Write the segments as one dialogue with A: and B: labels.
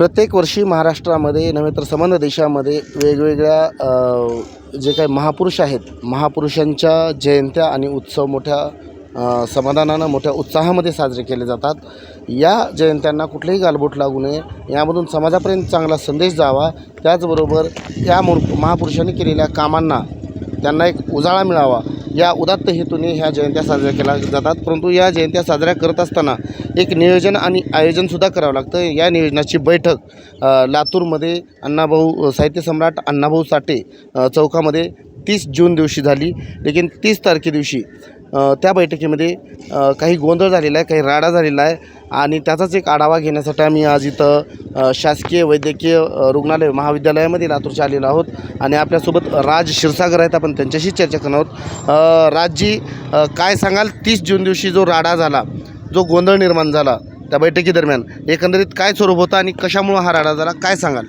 A: प्रत्येक वर्षी महाराष्ट्रामध्ये नव्हे तर संबंध देशामध्ये वेगवेगळ्या जे काही महापुरुष आहेत महापुरुषांच्या जयंत्या आणि उत्सव मोठ्या समाधानानं मोठ्या उत्साहामध्ये साजरे केले जातात. या जयंत्यांना कुठलेही गालबोट लागू नये. यामधून समाजापर्यंत चांगला संदेश जावा. त्याचबरोबर या मूळ महापुरुषांनी केलेल्या कामांना त्यांना एक उजाळा मिळावा. या उदात्त हेतूने ह्या जयंत्या साजऱ्या केल्या जातात. परंतु या जयंत्या साजऱ्या करत असताना एक नियोजन आणि आयोजनसुद्धा करावं लागतं. या नियोजनाची बैठक लातूरमध्ये अण्णाभाऊ साहित्य सम्राट अण्णाभाऊ साठे चौकामध्ये तीस जून दिवशी झाली. लेकिन तीस तारखे दिवशी त्या बैठकीमध्ये काही गोंधळ झालेला आहे काही राडा झालेला आहे आणि त्याचाच एक आढावा घेण्यासाठी आम्ही आज इथं शासकीय वैद्यकीय रुग्णालय महाविद्यालयामध्ये लातूरच्या आलेलो आहोत आणि आपल्यासोबत राज क्षीरसागर आहेत आपण त्यांच्याशी चर्चा करणार आहोत. राजजी काय सांगाल? तीस जून दिवशी जो राडा झाला जो गोंधळ निर्माण झाला त्या बैठकीदरम्यान एकंदरीत काय स्वरूप होतं आणि कशामुळं हा राडा झाला? काय सांगाल?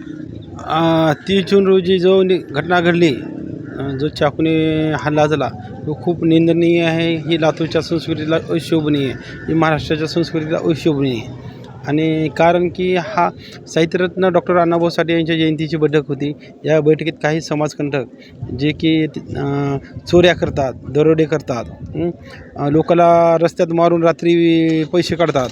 B: तीस जून रोजी जो घटना घडली जो चाकूने हल्ला झाला तो खूप निंदनीय आहे ही लातूरच्या संस्कृतीला अशोभनीय ही महाराष्ट्राच्या संस्कृतीला अशोभनीय आणि कारण की हा साहित्यरत्न डॉक्टर अण्णाभाऊ साठे यांच्या जयंतीची बैठक होती. या बैठकीत काही समाजकंटक जे की चोऱ्या करतात दरोडे करतात लोकाला रस्त्यात मारून रात्री पैसे काढतात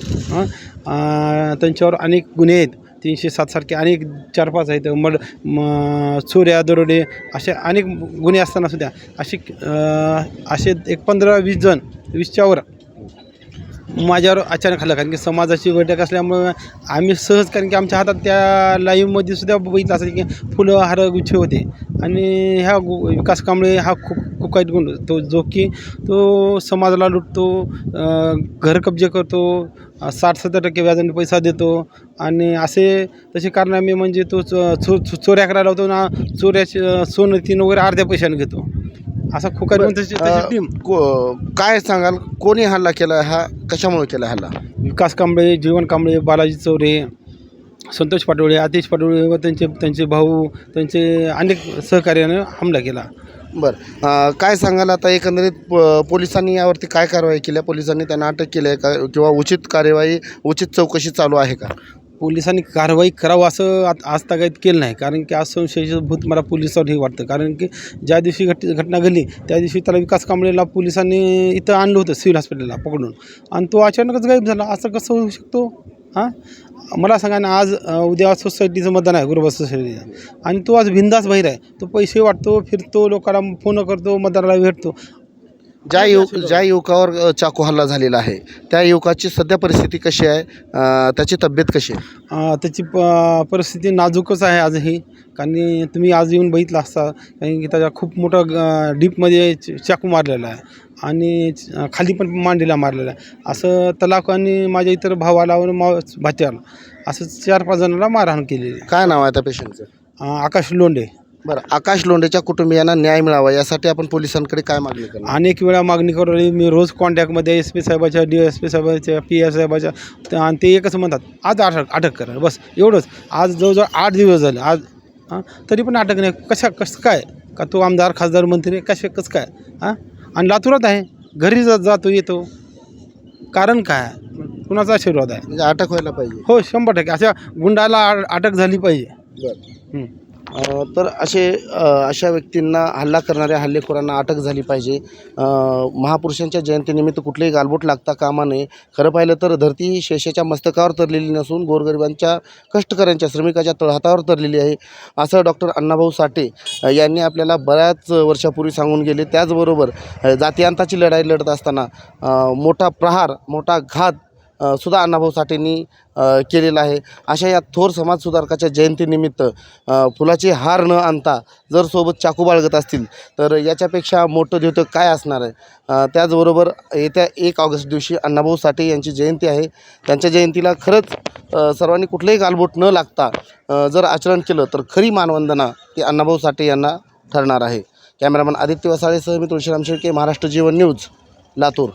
B: त्यांच्यावर अनेक गुन्हे आहेत. तीनशे सातसारखे अनेक चार पाच आहेत. मड म चोऱ्या दरोडे असे अनेक गुन्हे असताना सुद्धा असे असे एक पंधरा वीस जण वीसच्यावर माझ्यावर अचानक हल्ला कारण की समाजाची बैठक असल्यामुळं आम्ही सहज कारण की आमच्या हातात त्या लाईव्हमध्ये सुद्धा बघितलं असेल की फुलं हार गुच्छे होते. आणि ह्या गु विकास कांबळे हा खूप खूप काही गुण तो जो की तो समाजाला लुटतो घर कब्जे करतो साठ सत्तर टक्के व्याजाने पैसा देतो. आणि असे तसे कारणामे म्हणजे तो चो चो चोऱ्या करायला होतो ना चोऱ्याचे सोनं तीन वगैरे अर्ध्या पैशाने घेतो. असा तशी टीम
A: को काय सांगाल? कोणी हल्ला केला? हा कशामुळे केला हल्ला?
B: विकास कांबळे जीवन कांबळे बालाजी चौरे संतोष पाटोळे आतिश पाटोळे व त्यांचे त्यांचे भाऊ त्यांचे अनेक सहकार्यानं हमला केला.
A: बरं. अ, काय सांगाल? आता एकंदरीत प- पोलिसांनी यावरती काय कारवाई केल्या पोलिसांनी त्यांना अटक केली आहे का? किंवा उचित कार्यवाही उचित चौकशी चालू आहे का?
B: पोलिसांनी कारवाई करावं असं आत आज तागायत केलं नाही. कारण की आज संशयाचं भूत मला पोलिसावर हे वाटतं. कारण की ज्या दिवशी घट घटना घडली त्या दिवशी त्याला विकास कांबळेला पोलिसांनी इथं आणलं होतं सिव्हिल हॉस्पिटलला पकडून. आणि तो अचानकच गायब झाला. असं कसं होऊ शकतो? हां? मला सांगा ना आज उद्या सोसायटीचं मतदान आहे गुरुबा सोसायटीचं. आणि तो आज बिंदास बाहेर आहे. तो पैसे वाटतो फिरतो लोकांना फोन करतो मतदाराला भेटतो.
A: ज्या युवक ज्या युवकावर चाकू हल्ला झालेला आहे त्या युवकाची सध्या परिस्थिती कशी आहे? अ, त्याची तब्येत कशी आहे?
B: अ, त्याची प परिस्थिती नाजूकच आहे आजही. कारण तुम्ही आज येऊन बघितलं असता कारण की त्याच्या खूप मोठा ग- डीपमध्ये च- चाकू मारलेला आहे. आणि च- खाली पण मांडीला मारलेला आहे. असं तलाक आणि माझ्या इतर भावाला व मा भाच्याला असं चार पाच जणांना मारहाण केलेली आहे.
A: काय नाव आहे त्या पेशंटचं
B: अ, आकाश लोंढे.
A: बरं आकाश लोंढेच्या कुटुंबियांना न्याय मिळावा यासाठी आपण पोलिसांकडे काय मागणी करणार?
B: अनेक वेळा मागणी करू राहिली मी रोज कॉन्टॅक्टमध्ये एस पी साहेबाच्या डी एस पी साहेबाच्या पी एस साहेबाच्या आणि ते एकच म्हणतात आज अटक अटक करा बस एवढंच. आज जवळजवळ आठ दिवस झाले आज हां? तरी पण अटक नाही. कशा कसं काय? का तो आमदार खासदार मंत्री कशा कसं काय? हां? आणि लातूरात आहे. घरी जा जातो येतो. कारण काय? कुणाचा आशीर्वाद आहे?
A: म्हणजे अटक व्हायला पाहिजे.
B: हो शंभर टक्के. अशा गुंडाला आ- अटक झाली पाहिजे.
A: बरं.
B: हं.
A: तर असे अशा व्यक्तींना हल्ला करणाऱ्या हल्लेखोरांना अटक झाली पाहिजे. महापुरुषांच्या जयंतीनिमित्त कुठलेही गालबोट लागता कामा नये. खरं पाहिलं तर धरती ही शेषाच्या मस्तकावर तरलेली नसून गोरगरिबांच्या कष्टकऱ्यांच्या श्रमिकाच्या तळहातावर तरलेली आहे असं डॉक्टर अण्णाभाऊ साठे यांनी आपल्याला बऱ्याच वर्षापूर्वी सांगून गेले. त्याचबरोबर जातीयांताची लढाई लढत असताना मोठा प्रहार मोठा घात सुद्धा अण्णाभाऊ साठेंनी केलेलं केलेला आहे. अशा या थोर समाजसुधारकाच्या जयंतीनिमित्त फुलाचे हार न आणता जर सोबत चाकू बाळगत असतील तर याच्यापेक्षा मोठं द्योतक काय असणार आहे? त्याचबरोबर येत्या एक ऑगस्ट दिवशी अण्णाभाऊ साठे यांची जयंती आहे. त्यांच्या जयंतीला खरंच सर्वांनी कुठलंही गालबोट न लागता जर आचरण केलं तर खरी मानवंदना ती अण्णाभाऊ साठे यांना ठरणार आहे. कॅमेरामन आदित्य वसाळेसह मी तुळशीराम शेळके महाराष्ट्र जीवन न्यूज लातूर.